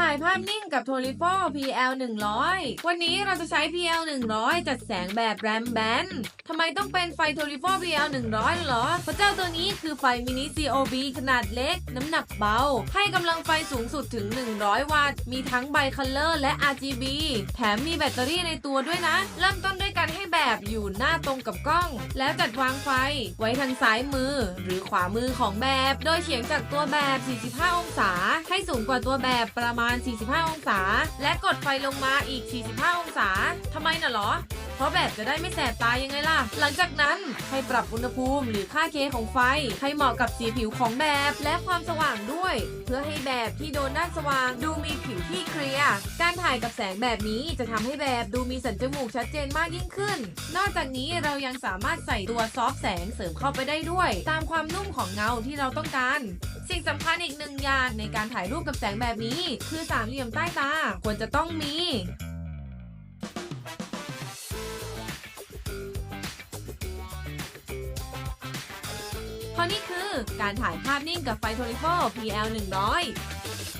ถ่ายภาพนิ่งกับโทริโฟ PL 100 วันนี้เราจะใช้ PL 100 จัดแสงแบบแรมแบนทำไมต้องเป็นไฟโทริโฟ PL 100หรอ เพราะเจ้าตัวนี้คือไฟมินิ COB ขนาดเล็ก น้ำหนักเบา ให้กำลังไฟสูงสุดถึง 100 วัตต์ มีทั้งไบคัลเลอร์และ RGB แถมมีแบตเตอรี่ในตัวด้วยนะ เริ่มต้นด้วยการให้แบบอยู่หน้าตรงกับกล้อง แล้วจัดวางไฟไว้ทางซ้ายมือ หรือขวามือของแบบ โดยเฉียงจากตัวแบบ 45 องศา ให้สูงกว่าตัวแบบประมาณ 45 องศา และกดไฟลงมาอีก 45 องศา ทำไมน่ะเหรอ เพราะแบบจะได้ไม่แสบตายังไงล่ะ หลังจากนั้นให้ปรับอุณหภูมิหรือค่าเคของไฟ ให้เหมาะกับสีผิวของแบบและความสว่างด้วย เพื่อให้แบบที่โดนด้านสว่างดูมีผิวที่เคลียร์การถ่ายกับแสงแบบนี้จะทำให้แบบดูมีสันจมูกชัดเจนมากยิ่งขึ้น นอกจากนี้เรายังสามารถใส่ตัวซอฟแสงเสริมเข้าไปได้ด้วย ตามความนุ่มของเงาที่เราต้องการ สิ่งสำคัญอีกหนึ่งอย่างในการถ่ายรูปกับแสงแบบนี้ คือสามเหลี่ยมใต้ตาควรจะต้องมีเพราะนี่คือการถ่ายภาพนิ่งกับไฟโทริโฟ PL 100